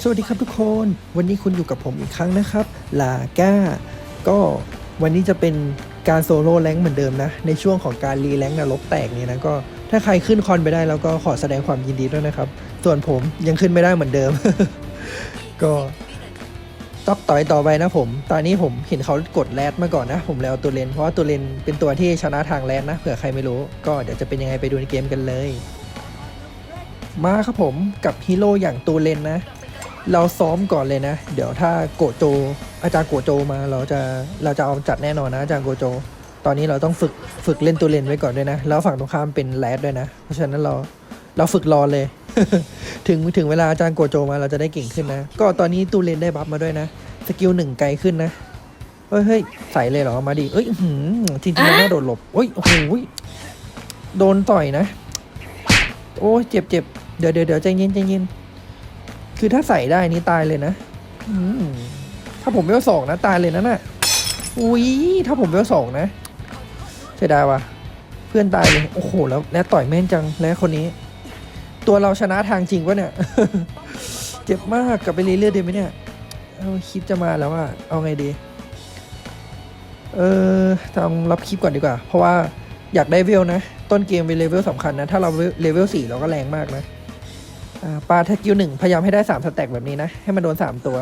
สวัสดีครับทุกคน วันนี้คุณอยู่กับผมอีกครั้งนะครับลาก้า ก็วันนี้จะเป็นการโซโล่แรงเหมือนเดิมนะ ในช่วงของการรีแรงนรกแตกเนี่ยนะก็ถ้าใครขึ้นคอนไปได้แล้วก็ขอแสดงความยินดีด้วยนะครับ ส่วนผมยังขึ้นไม่ได้เหมือนเดิม ก็ตอกต่อยต่อไปนะผม ตอนนี้ผมเห็นเขากดแรดมาก่อนนะ ผมเลยเอาตัวเลน เพราะว่าตัวเลนเป็นตัวที่ชนะทางแรดนะ เผื่อใครไม่รู้ ก็เดี๋ยวจะเป็นยังไงไปดูในเกมกันเลย มาครับผมกับฮีโร่อย่างตูเลนนะ เราซ้อมก่อนเลยนะ เดี๋ยวถ้าโกโจ อาจารย์โกโจมาเราจะเราจะเอาจัดแน่นอนนะ อาจารย์โกโจ ตอนนี้เราต้องฝึกฝึกเล่นตัวเลนไว้ก่อนด้วยนะ แล้วฝั่งตรงข้ามเป็นแรดด้วยนะ เพราะฉะนั้นเราเราฝึกรอเลย ถึงถึงเวลาอาจารย์โกโจมาเราจะได้เก่งขึ้นนะ ก็ตอนนี้ตูเลนได้บัฟมาด้วยนะ สกิลหนึ่งไกลขึ้นนะ เฮ้ยเฮ้ยใส่เลยเหรอ มาดิเอ้ยอื้อหือจริงๆมันน่าโดนหลบเอ้ยโอ้โหโดนต่อยนะ โอ้ยเจ็บเจ็บเดี๋ยวเดี๋ยวเดี๋ยวใจเย็นใจเย็น คือถ้าใส่ได้นี่ตายเลยนะอืมถ้าผมเวลสองนะ ตายเลยนะน่ะอุ้ยถ้าผมเวลสองนะเสียดายว่ะ เพื่อนตายเลย โอ้โห แล้วแล้วต่อยแม่นจังแล้วคนนี้ ตัวเราชนะทางจริงวะเนี่ย เจ็บมากกลับไปรีเลือดดีไหมเนี่ยเอาคลิปจะมาแล้วอะเอาไงดี เออทำรับคลิปก่อนดีกว่า เพราะว่าอยากได้เวลนะ ต้นเกมเป็นเลเวลสำคัญนะ ถ้าเราเลเวลสี่เราก็แรงมากนะอ่า ปลาทักิวหนึ่งพยายามให้ได้สามสแต็กแบบนี้นะ ให้มันโดนสามตัว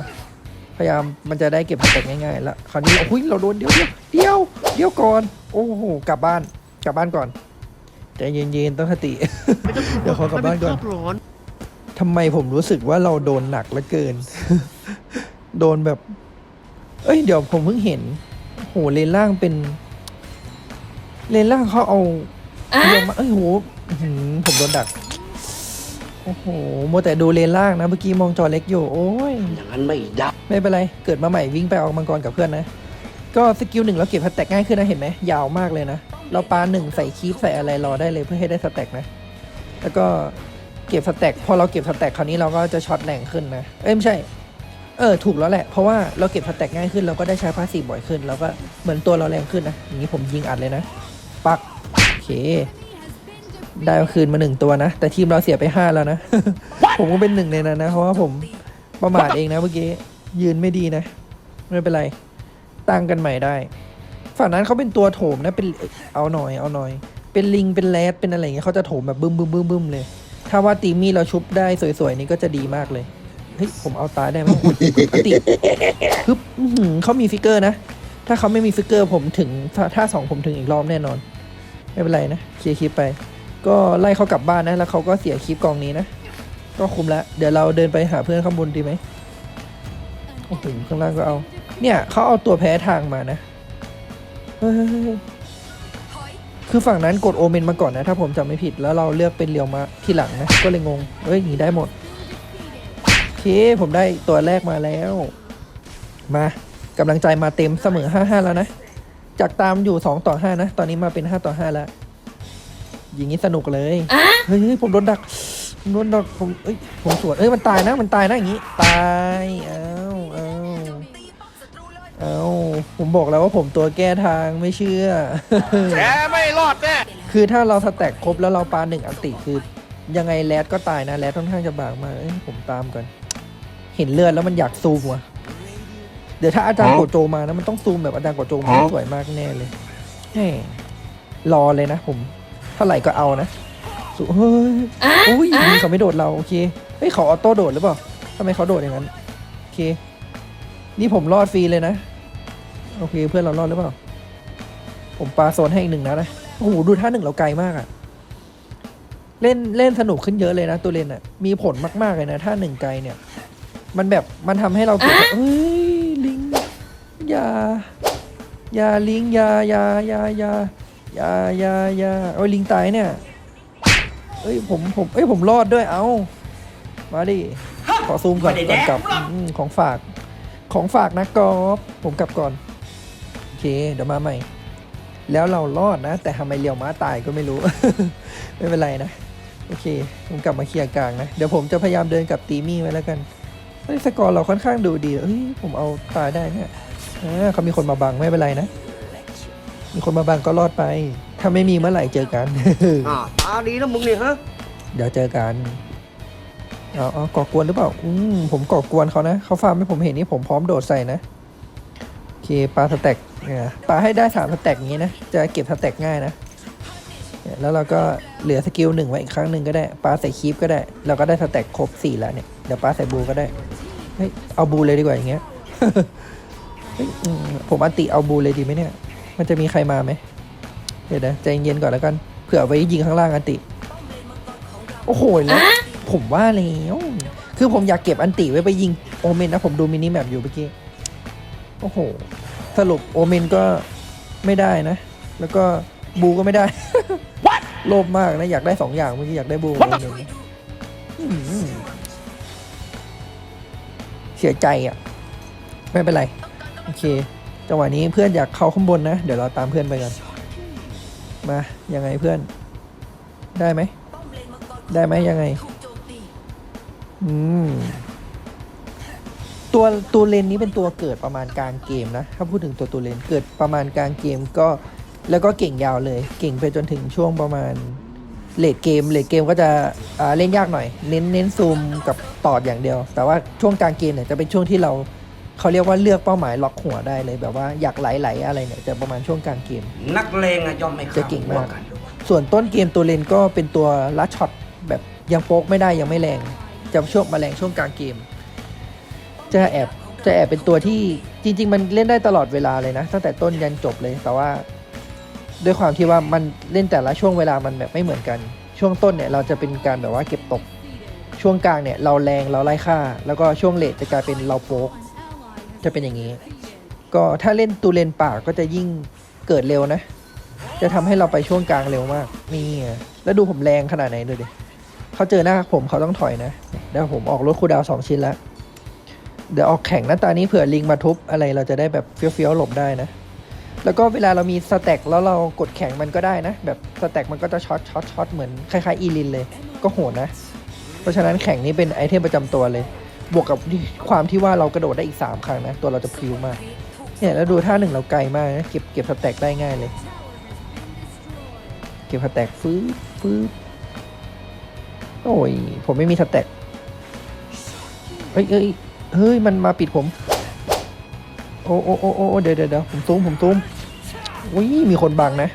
พยายามมันจะได้เก็บสแต็กง่ายๆ แล้วคราวนี้เราหุ้ยเราโดนเดียวเดียวเดียวเดียวก่อนโอ้โหกลับบ้านกลับบ้านก่อนใจเย็นๆต้องสติเดี๋ยวขอกลับบ้านก่อนมัเป็ครบร้อนทำไมผมรู้สึกว่าเราโดนหนักเหลือเกิน โดนแบบ เอ้ยเดี๋ยวผมเพิ่งเห็นโหเลนล่างเป็น เลนล่างเขาเอาเรียงมาเอ้ยโหอื้อหือผมโดนดักโอ้โหโมวแต่ดูเลนล่างนะเมื่อกี้มองจอเล็กอยู่ โอ้ยอย่างนั้นไม่ได้ ไม่เป็นไร เกิดมาใหม่วิ่งไปเอามังกรกับเพื่อนนะ ก็สกิลหนึ่งเราเก็บสแต็กง่ายขึ้นนะเห็นไหมยาวมากเลยนะ เราปาหนึ่งใส่คีปใส่อะไรรอได้เลยเพื่อให้ได้สแต็กนะ แล้วก็เก็บสแต็กพอเราเก็บสแต็กคราวนี้เราก็จะช็อตแรงขึ้นนะ เอ้ยไม่ใช่ เออถูกแล้วแหละ เพราะว่าเราเก็บสแต็กง่ายขึ้นเราก็ได้ใช้พาสซีฟบ่อยขึ้นเราก็เหมือนตัวเราแรงขึ้นนะอย่างนี้ผมยิงอัดเลยนะ ปักโอเค ได้คืนมาหนึ่งตัวนะ แต่ทีมเราเสียไปห้าแล้วนะ ผมก็เป็นหนึ่งในนั้นนะ เพราะว่าผมประมาทเองนะเมื่อกี้ ยืนไม่ดีนะ ไม่เป็นไร ตั้งกันใหม่ได้ ฝั่งนั้นเขาเป็นตัวโถมนะเป็นเอาหน่อยเอาหน่อย เป็นลิงเป็นแรดเป็นอะไรเงี้ยเขาจะโถมแบบบึ้มบึ้มบึ้มบึ้มเลย ถ้าว่าตีมี่เราชุบได้สวยๆนี่ก็จะดีมากเลยเฮ้ยผมเอาตายได้ไหมอติฮึบเขามีฟิกเกอร์นะถ้าเขาไม่มีฟิกเกอร์ผมถึงถ้าถ้าสองผมถึงอีกรอบแน่นอน ไม่เป็นไรนะเคลียร์คลิปไป ก็ไล่เขากลับบ้านนะ แล้วเขาก็เสียคลิปกองนี้นะ ก็คุมแล้ว เดี๋ยวเราเดินไปหาเพื่อนข้างบนดีไหมโอ้โหข้างล่างก็เอา เนี่ยเขาเอาตัวแพ้ทางมานะคือฝั่งนั้นกดโอเมนมาก่อนนะ ถ้าผมจำไม่ผิดแล้วเราเลือกเป็นเรียวมาที่หลังนะ ก็เลยงงเฮ้ยหนีได้หมดโอเคผมได้ตัวแรกมาแล้ว มากำลังใจมาเต็มเสมอห้าห้าแล้วนะ จากตามอยู่สองต่อห้านะ ตอนนี้มาเป็นห้าต่อห้าแล้ว ย่างนี้สนุกเลยเฮ้ยเฮ้ยผมโดนดักผมโดนดักผมเอ้ยผมสวนเอ้ยมันตายนะมันตายนะอย่างนี้ตายเอ้าเอ้าเอ้าผมบอกแล้วว่าผมตัวแก้ทางไม่เชื่อ แกไม่รอดแน่คือถ้าเราสแต็กครบแล้วเราปาหนึ่งอันติคือ ยังไงแรดก็ตายนะแรดค่อนข้างจะบางมากเอ้ยผมตามก่อนเห็นเลือดแล้วมันอยากซูมว่ะเดี๋ยวถ้าอาจารย์โกโจมานะมันต้องซูมแบบอาจารย์โกโจมาสวยมากแน่เลยแหมรอเลยนะผมเท่าไหร่ก็เอานะสุเฮ้ยอุ้ยนี่เขาไม่โดดเราโอเคเฮ้ยเขาออโต้โดดหรือเปล่าทำไมเขาโดดอย่างนั้นโอเค นี่ผมรอดฟรีเลยนะโอเคเพื่อนเรารอดหรือเปล่า ผมปาโซนให้อีกหนึ่งนะนะโอ้โหดูท่าหนึ่งเราไกลมากอะเล่นเล่นสนุกขึ้นเยอะเลยนะตัวเล่นอะมีผลมากๆเลยนะ ท่าหนึ่งไกลเนี่ย มันแบบมันทำให้เราเกิดแบบเฮ้ยลิงอย่าอย่าลิงอย่าอย่าอย่าอย่าอ ย่าอย่าอย่าโอ้ยลิงตายเนี่ย เอ้ยผมผมเอ้ยผมรอดด้วยเอามาดิ ขอซูมก่อนก่อนกลับอืมของฝาก ของฝากนะกอล์ฟผมกลับก่อน โอเค เดี๋ยวมาใหม่ แล้วเรารอดนะ แต่ทำไมเลียวม้าตายก็ไม่รู้ ไม่เป็นไรนะ โอเค ผมกลับมาเคลียร์กลางนะ เดี๋ยวผมจะพยายามเดินกลับตีมี่ไว้แล้วกันเฮ้ยสกอร์เราค่อนข้างดูดีเฮ้ยผมเอาตายได้เนี่ยอ่าเขามีคนมาบังไม่เป็นไรนะ มีคนมาบังก็รอดไป ถ้าไม่มีเมื่อไหร่เจอกัน อ่าตาดีนะมึงเนี่ยฮะ เดี๋ยวเจอกันเอาเอาก่อกวนหรือเปล่า อืมผมก่อกวนเขานะ เขาฟาร์มให้ผมเห็นนี่ผมพร้อมโดดใส่นะ โอเคปลาสแต็กเนี่ยปลาให้ได้สามสแต็กอย่างนี้นะ จะเก็บสแต็กง่ายนะเนี่ยแล้วเราก็เหลือสกิลหนึ่งไว้อีกครั้งหนึ่งก็ได้ ปลาใส่คีฟก็ได้ เราก็ได้สแต็กครบสี่แล้วเนี่ย เดี๋ยวปลาใส่บูก็ได้ เฮ้ย เอาบูเลยดีกว่าอย่างเงี้ย เฮ้ยอืมผมอันติเอาบูเลยดีไหมเนี่ย มันจะมีใครมาไหม เดี๋ยวนะใจเย็นๆก่อนแล้วกัน เผื่อไว้ยิงข้างล่างอันติ โอ้โหแล้วผมว่าแล้วคือผมอยากเก็บอันติไว้ไปยิงโอเมนนะผมดูมินิแมปอยู่เมื่อกี้ โอ้โห สรุปโอเมนก็ไม่ได้นะ แล้วก็บูก็ไม่ได้โลภมากนะ อยากได้สองอย่างเมื่อกี้อยากได้บูกับโอเมนนะอืมเสียใจอะ ไม่เป็นไร โอเค จังหวะนี้เพื่อนอยากเข้าข้างบนนะ เดี๋ยวเราตามเพื่อนไปกัน มา ยังไงเพื่อน ได้ไหม ได้ไหมยังไง อืม ตัวตัวเลนนี้เป็นตัวเกิดประมาณกลางเกมนะ ถ้าพูดถึงตัวตัวเลนเกิดประมาณกลางเกมก็ แล้วก็เก่งยาวเลย เก่งไปจนถึงช่วงประมาณเลดเกมเลดเกมก็จะเล่นยากหน่อย เน้นเน้นซูมกับตอดอย่างเดียว แต่ว่าช่วงกลางเกมเนี่ยจะเป็นช่วงที่เรา เขาเรียกว่าเลือกเป้าหมายล็อกหัวได้เลยแบบว่าอยากไหลๆอะไรเนี่ยจะประมาณช่วงกลางเกม นักเลงอะย่อมไม่จะเก่งมาก ส่วนต้นเกมตัวเลนก็เป็นตัวลัดช็อตแบบยังโป๊กไม่ได้ยังไม่แรงจะช่วงมาแรงช่วงกลางเกม จะแอบจะแอบเป็นตัวที่จริง ๆ มันเล่นได้ตลอดเวลาเลยนะ ตั้งแต่ต้นยันจบเลยแต่ว่า ด้วยความที่ว่ามันเล่นแต่ละช่วงเวลามันแบบไม่เหมือนกัน ช่วงต้นเนี่ยเราจะเป็นการแบบว่าเก็บตก ช่วงกลางเนี่ยเราแรงเราไล่ค่า แล้วก็ช่วงเลทจะกลายเป็นเราโป๊ก จะเป็นอย่างนี้ ก็ถ้าเล่นตูเลนป่าก็จะยิ่งเกิดเร็วนะ จะทำให้เราไปช่วงกลางเร็วมาก นี่แล้วดูผมแรงขนาดไหนดูดิเขาเจอหน้าผมเขาต้องถอยนะเดี๋ยวผมออกรถคูดาวสองชิ้นแล้วเดี๋ยวออกแข่งหน้าตานี้เผื่อลิงมาทุบอะไรเราจะได้แบบเฟี้ยวๆหลบได้นะ แล้วก็เวลาเรามีสแต็กแล้วเรากดแข่งมันก็ได้นะ แบบสแต็กมันก็จะช็อตช็อตช็อตเหมือนคล้ายๆอีลินเลย ก็โหดนะ เพราะฉะนั้นแข่งนี้เป็นไอเทมประจำตัวเลย บวกกับความที่ว่าเรากระโดดได้อีก 3 ครั้งนะ ตัวเราจะพริ้วมาก เนี่ยแล้วดูท่าหนึ่งเราไกลมากนะเก็บเก็บสแต็กได้ง่ายเลย เก็บสแต็กฟื้นฟื้นโอ้ย ผมไม่มีสแต็กเฮ้ยเอ้ยเฮ้ย มันมาปิดผม โอ้โอ้โอ้โอ้เดี๋ยวเดี๋ยวเดี๋ยวผมซูมผมซูมอุ้ยมีคนบังนะ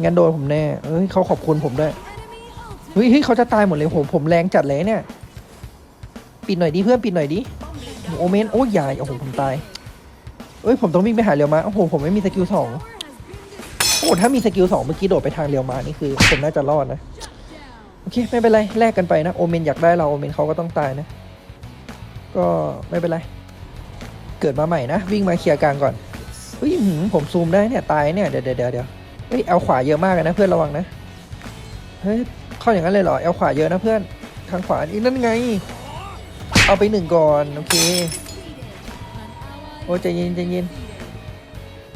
งั้นโดนผมแน่เอ้ยเขาขอบคุณผมด้วยเฮ้ยเฮ้ยเขาจะตายหมดเลยผมผมแรงจัดเลยเนี่ย ปิดหน่อยดิเพื่อนปิดหน่อยดิโอเมนโอ้ยใหญ่โอ้โหผมตายเอ้ยผมต้องวิ่งไปหาเรียวมาโอ้โหผมไม่มีสกิลสองโอ้ถ้ามีสกิลสองเมื่อกี้โดดไปทางเรียวมานี่คือผมน่าจะรอดนะโอเคไม่เป็นไรแลกกันไปนะโอเมนอยากได้เราโอเมนเขาก็ต้องตายนะ ก็ไม่เป็นไร เกิดมาใหม่นะ วิ่งมาเคลียร์กลางก่อนเฮ้ยผมซูมได้เนี่ยตายเนี่ยเดี๋ยวเดี๋ยวเดี๋ยวเฮ้ยเอาขวาเยอะมากนะเพื่อนระวังนะเฮ้ยเข้าอย่างนั้นเลยเหรอเอาขวาเยอะนะเพื่อนทางขวานี่นั่นไง เอาไปหนึ่งก่อน โอเค โอ้ใจเย็นใจเย็น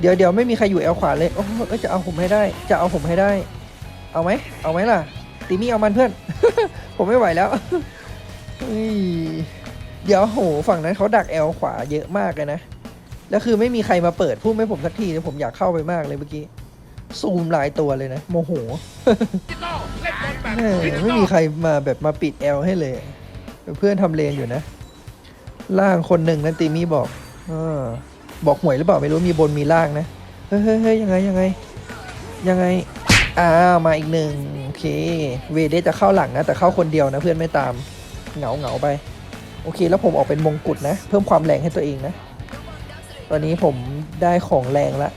เดี๋ยวเดี๋ยวไม่มีใครอยู่แอลขวาเลย โอ้จะเอาผมให้ได้ จะเอาผมให้ได้ เอาไหม เอาไหมล่ะตีมี่เอามันเพื่อน ผมไม่ไหวแล้ว เดี๋ยวโห ฝั่งนั้นเขาดักแอลขวาเยอะมากเลยนะ แล้วคือไม่มีใครมาเปิดพุ่มให้ผมสักทีเลยผมอยากเข้าไปมากเลยเมื่อกี้ ซูมหลายตัวเลยนะ โมโห ไม่มีใครมาแบบมาปิดแอลให้เลย เพื่อนทำเลนอยู่นะ ล่างคนหนึ่งนะตีมี่บอกอาบอกหวยหรือเปล่าไม่รู้มีบนมีล่างนะเฮ้ยเฮ้ยเฮ้ยยังไงยังไง ยังไงอ้าวมาอีกหนึ่งโอเค เวเดจะเข้าหลังนะ แต่เข้าคนเดียวนะเพื่อนไม่ตามเหงาเหงาไป โอเค แล้วผมออกเป็นมงกุฎนะ เพิ่มความแรงให้ตัวเองนะ ตอนนี้ผมได้ของแรงละ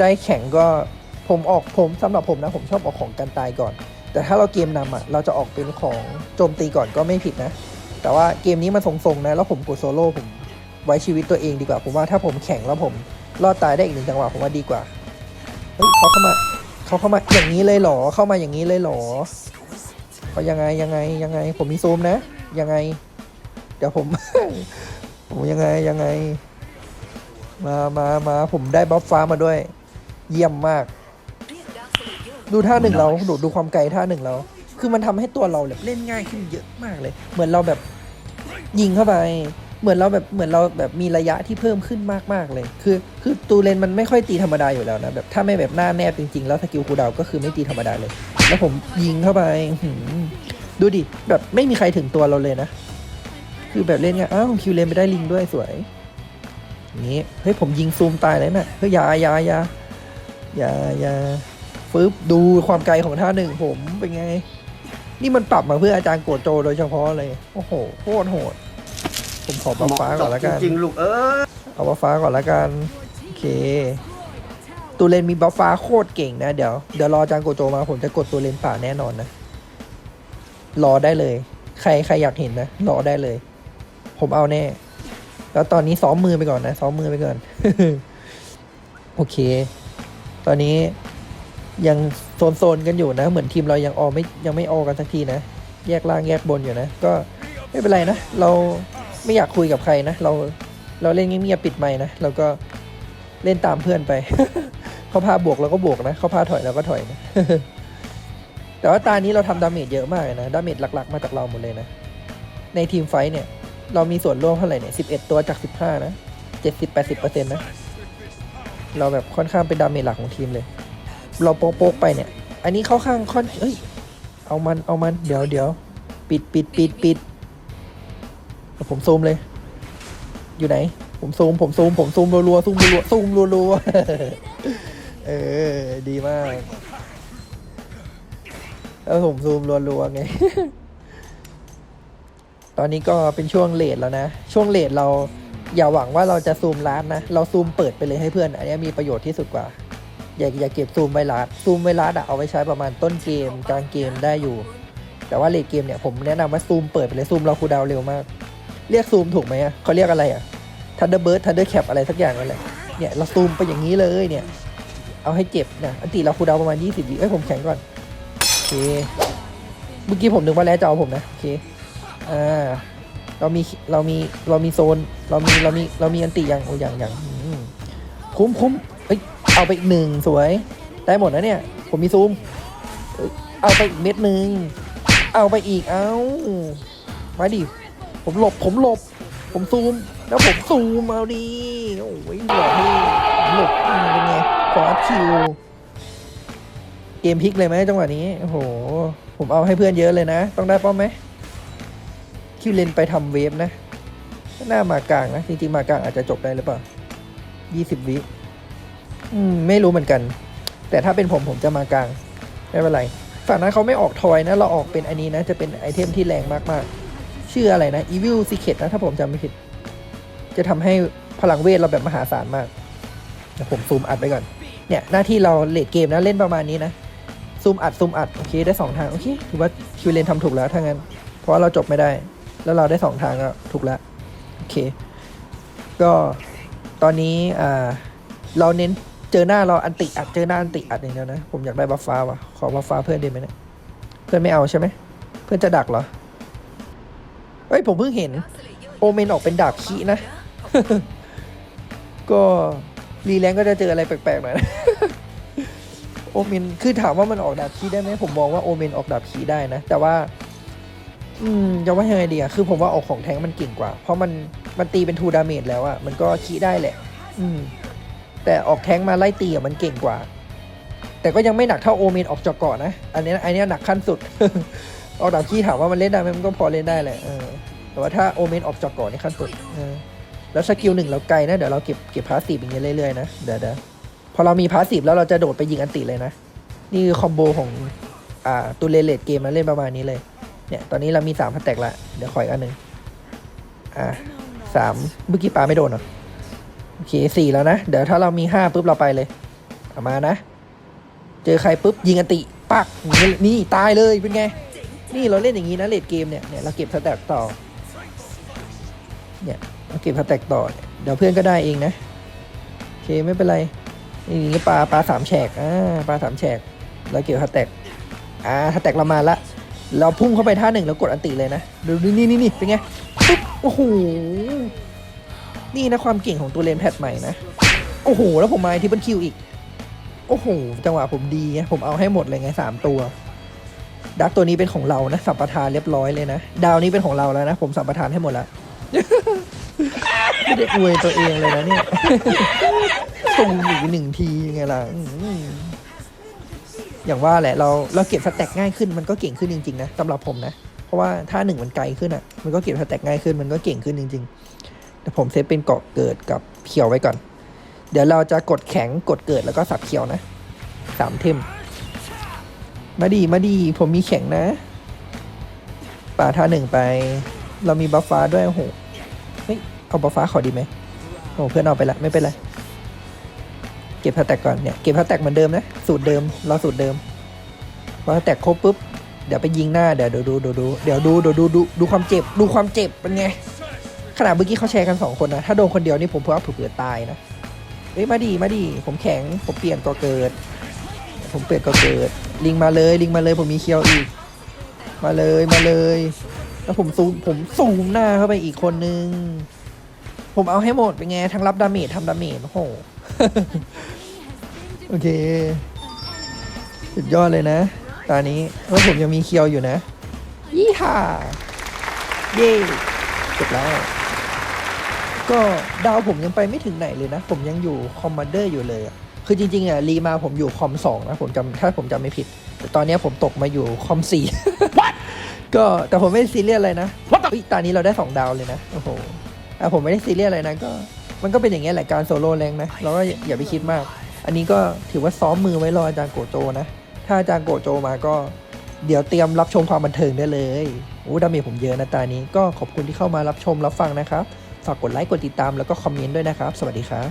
ได้แข่งก็ผมออกผมสำหรับผมนะ ผมชอบออกของกันตายก่อน แต่ถ้าเราเกมนำอะเราจะออกเป็นของโจมตีก่อนก็ไม่ผิดนะ แต่ว่าเกมนี้มันทรงๆนะ แล้วผมกดโซโล่ผมไว้ชีวิตตัวเองดีกว่า ผมว่าถ้าผมแข่งแล้วผมรอดตายได้อีกหนึ่งจังหวะผมว่าดีกว่า เฮ้ยเขาเข้ามาเขาเข้ามาอย่างนี้เลยหรอ เข้ามาอย่างนี้เลยหรอเขายังไงยังไงยังไง ผมมีซูมนะ ยังไง เดี๋ยวผม ผมยังไงยังไง มามามาผมได้บัฟฟ้ามาด้วย เยี่ยมมาก ดูท่าหนึ่งเราดูดูความไกลท่าหนึ่งเรา คือมันทำให้ตัวเราแบบเล่นง่ายขึ้นเยอะมากเลย เหมือนเราแบบยิงเข้าไป เหมือนเราแบบเหมือนเราแบบมีระยะที่เพิ่มขึ้นมากๆเลย คือคือตูเลนมันไม่ค่อยตีธรรมดาอยู่แล้วนะแบบถ้าไม่แบบหน้าแนบจริงๆ แล้วสกิลคูดาวก็คือไม่ตีธรรมดาเลย แล้วผมยิงเข้าไปดูดิแบบไม่มีใครถึงตัวเราเลยนะ คือแบบเล่นไงอ้าวคิวเลนไปได้ลิงด้วยสวยนี้เฮ้ยผมยิงซูมตายเลยนะ่ะเฮ้ยยายายายายา ฟึบดูความไกลของท่าหนึ่งผมเป็นไง นี่มันปรับมาเพื่ออาจารย์โกโจโดยเฉพาะเลย โอ้โหโคตรโหด ผมขอบัฟฟ้าก่อนละกันจริงๆลูกเออเอาบัฟฟ้าก่อนละกันโอเคตูเลนมีบัฟฟ้าโคตรเก่งนะเดี๋ยวเดี๋ยวรออาจารย์โกโจมาผมจะกดตูเลนป่าแน่นอนนะรอได้เลย ใครใครอยากเห็นนะรอได้เลย ผมเอาแน่ แล้วตอนนี้ซ้อมมือไปก่อนนะซ้อมมือไปก่อนโอเค ตอนนี้ ยังโซนๆกันอยู่นะ เหมือนทีมเรายังออไม่ยังไม่ออกันสักทีนะ แยกล่างแยกบนอยู่นะ ก็ไม่เป็นไรนะ เราไม่อยากคุยกับใครนะ เราเราเล่นเงียบๆปิดไมค์นะเราก็เล่นตามเพื่อนไป เขาพาบวกเราก็บวกนะ เขาพาถอยเราก็ถอยนะ แต่ว่าตานี้เราทำดาเมจเยอะมากนะ ดาเมจหลักๆ มาจากเราหมดเลยนะ ในทีมไฟเนี่ย เรามีส่วนร่วมเท่าไหร่เนี่ยสิบเอ็ดตัวจากสิบห้านะเจ็ดสิบแปดสิบเปอร์เซ็นต์นะ เราแบบค่อนข้างเป็นดาเมจหลักของทีมเลย เราโป๊กๆไปเนี่ย อันนี้เข้าข้างค่อนเอ้ย เอามันเอามัน เดี๋ยวเดี๋ยวปิดปิดปิดปิดเดี๋ยวผมซูมเลย อยู่ไหน ผมซูม ผมซูม ผมซูมรัวๆซูมรัวๆซูมรัวๆเออ ดีมากแล้วผมซูมรัวๆไง ตอนนี้ก็เป็นช่วงเลทแล้วนะ ช่วงเลทเราอย่าหวังว่าเราจะซูมล้านนะ เราซูมเปิดไปเลยให้เพื่อน อันนี้มีประโยชน์ที่สุดกว่า อย่าอย่าเก็บซูมไวรัสซูมไวรัสอะเอาไว้ใช้ประมาณต้นเกมกลางเกมได้อยู่ แต่ว่าเลทเกมเนี่ยผมแนะนำว่าซูมเปิดไปเลยซูมเราคูดาวเร็วมาก เรียกซูมถูกไหมอะเขาเรียกอะไรอะทันเดอร์เบิร์ดทันเดอร์แคปอะไรสักอย่างนั่นแหละเนี่ยเราซูมไปอย่างนี้เลยเนี่ย เอาให้เจ็บนะอันตีเราคูดาวประมาณ 20วิเอ้ยผมแข็งก่อนโอเคเมื่อกี้ผมนึกว่าแล้วจะเอาผมนะโอเคอ่าเรามีเรามีเรามีโซน เรามีเรามีเรามีอันติยังโอ้ยังยังอืมคุ้มคุ้ม เอาไปอีกหนึ่งสวย ได้หมดนะเนี่ย ผมมีซูม เอาไปอีกเม็ดหนึ่ง เอาไปอีก เอามาดิ ผมหลบ ผมหลบ ผมซูม แล้วผมซูม เอาดีโอ้ยหลบพี่หลบเป็นไงขออัพคิว เกมพลิกเลยไหมจังหวะนี้ โอ้โห ผมเอาให้เพื่อนเยอะเลยนะ ต้องได้ป้อมไหม คิวเลนไปทำเวฟนะ หน้ามากลางนะ จริงๆมากลางอาจจะจบได้หรือเปล่ายี่สิบวิ อืมไม่รู้เหมือนกัน แต่ถ้าเป็นผมผมจะมากลาง ไม่เป็นไร ฝั่งนั้นเขาไม่ออกทอยนะ เราออกเป็นอันนี้นะ จะเป็นไอเทมที่แรงมากๆ ชื่ออะไรนะ Evil Secret นะ ถ้าผมจำไม่ผิด จะทำให้พลังเวทเราแบบมหาศาลมากเดี๋ยวผมซูมอัดไปก่อน เนี่ยหน้าที่เราเลดเกมนะเล่นประมาณนี้นะซูมอัดซูมอัดโอเคได้สองทางโอเคถือว่าคิวเลนทำถูกแล้วถ้างั้น เพราะว่าเราจบไม่ได้ แล้วเราได้สองทางก็ถูกแล้วโอเค ก็ตอนนี้อ่าเราเน้น เจอหน้าเราอันติอัดเจอหน้าอันติอัดอย่างเดียวนะ ผมอยากได้บัฟฟ้าว่ะ ขอบัฟฟ้าเพื่อนได้ไหมเนี่ย เพื่อนไม่เอาใช่ไหม เพื่อนจะดักเหรอเฮ้ยผมเพิ่งเห็น โอเมนออกเป็นดาบคีนะ ก็รีแลงก็จะเจออะไรแปลกๆหน่อยนะโอเมนคือถามว่ามันออกดาบคีได้ไหมผมมองว่าโอเมนออกดาบคีได้นะ แต่ว่า อืมจะว่ายังไงดีอะคือผมว่าออกของแท้งมันเก่งกว่า เพราะมันมันตีเป็นทูดาเมจแล้วอะมันก็คีได้แหละ อืม แต่ออกแทงมาไล่ตีอะมันเก่งกว่า แต่ก็ยังไม่หนักเท่าโอเมนออกจอกเกาะนะ อันนี้อันนี้หนักขั้นสุด ออกดาบคีถามว่ามันเล่นได้ไหมมันก็พอเล่นได้แหละเออแต่ว่าถ้าโอเมนออกจอกเกาะนี่ขั้นสุดเออแล้วสกิลหนึ่งเราไกลนะ เดี๋ยวเราเก็บเก็บพาสซีฟอย่างเงี้ยเรื่อยๆนะ เดี๋ยวเดี๋ยวพอเรามีพาสซีฟแล้วเราจะโดดไปยิงอันติเลยนะ นี่คือคอมโบของอ่าตัวเลเลดเกมมาเล่นประมาณนี้เลย เนี่ยตอนนี้เรามีสามพันแตกละ เดี๋ยวขออีกอันหนึ่งอ่าสามเมื่อกี้ปลาไม่โดนเหรอ โอเคสี่แล้วนะ เดี๋ยวถ้าเรามีห้าปุ๊บเราไปเลยเอามานะ เจอใครปุ๊บยิงอันติ ปักนี่นี่ตายเลยเป็นไง นี่เราเล่นอย่างนี้นะเลดเกมเนี่ยเนี่ยเราเก็บสแต็กต่อ เนี่ยเราเก็บสแต็กต่อเนี่ยเดี๋ยวเพื่อนก็ได้เองนะโอเคไม่เป็นไร นี่ปลาปลาสามแฉกอ่าปลาสามแฉกเราเก็บสแต็กอ่าสแต็กเรามาละเราพุ่งเข้าไปท่าหนึ่งแล้วกดอันติเลยนะดูนี่นี่นี่เป็นไงปุ๊บโอ้โห นี่นะความเก่งของตัวเลนแพทใหม่นะ โอ้โห แล้วผมมาที่เปิลคิวอีก โอ้โห จังหวะผมดีไงผมเอาให้หมดเลยไงสามตัว ดักตัวนี้เป็นของเรานะ สัมปทานเรียบร้อยเลยนะ ดาวนี้เป็นของเราแล้วนะ ผมสัมปทานให้หมดแล้วไม่ได้อวยตัวเองเลยนะเนี่ยตรงหนีหนึ่งทียังไงล่ะอย่างว่าแหละเราเราเก็บสแต็กง่ายขึ้นมันก็เก่งขึ้นจริงๆนะสำหรับผมนะ เพราะว่าถ้าหนึ่งมันไกลขึ้นอะ มันก็เก็บสแต็กง่ายขึ้นมันก็เก่งขึ้นจริง ๆ ผมเซฟเป็นเกาะเกิดกับเขียวไว้ก่อน เดี๋ยวเราจะกดแข็งกดเกิดแล้วก็สับเขียวนะสามเทมมาดีมาดีผมมีแข็งนะ ป่าท่าหนึ่งไป เรามีบัฟฟ้าด้วยโอ้โหเฮ้ยเอาบัฟฟ้าขอดีไหมโอ้เพื่อนเอาไปละไม่เป็นไรเก็บพาแตกก่อนเนี่ยเก็บพาแตกเหมือนเดิมนะสูตรเดิมเราสูตรเดิมพอแตกครบปุ๊บเดี๋ยวไปยิงหน้าเดี๋ยวดูดูดูดูเดี๋ยวดูดูดูดูดูความเจ็บดูความเจ็บเป็นไง ขนาดเมื่อกี้เขาแชร์กันสองคนนะ ถ้าโดนคนเดียวนี่ผมเพิ่งเผื่อๆตายนะเอ้ยมาดีมาดีผมแข็ง ผมเปลี่ยนก็เกิด ผมเปลี่ยนก็เกิด ลิงมาเลย ลิงมาเลย ผมมีเคียวอีก มาเลยมาเลย แล้วผมซูมผมซูมหน้าเข้าไปอีกคนนึง ผมเอาให้หมดเป็นไงทั้งรับดาเมจทำดาเมจโอ้โหโอเค สุดยอดเลยนะ ตอนนี้เพราะผมยังมีเคียวอยู่นะ ยี่ห้าเย่จบแล้ว ก็ดาวผมยังไปไม่ถึงไหนเลยนะ ผมยังอยู่คอมมานเดอร์อยู่เลยอะคือจริงๆอะรีมาผมอยู่คอมสองนะผมจำถ้าผมจำไม่ผิด แต่ตอนเนี้ยผมตกมาอยู่คอมสี่ก็แต่ผมไม่ได้ซีเรียสอะไรนะเฮ้ยตอนนี้เราได้สองดาวเลยนะโอ้โหอะผมไม่ได้ซีเรียสอะไรนะก็มันก็เป็นอย่างเงี้ยแหละการโซโล่แรงนะเราก็อย่าไปคิดมาก อันนี้ก็ถือว่าซ้อมมือไว้รออาจารย์โกโจนะ ถ้าอาจารย์โกโจมาก็เดี๋ยวเตรียมรับชมความบันเทิงได้เลยโอ้ดาเมจผมเยอะนะตานี้ก็ขอบคุณที่เข้ามารับชมรับฟังนะครับ ฝากกดไลค์กดติดตามแล้วก็คอมเมนต์ด้วยนะครับ สวัสดีครับ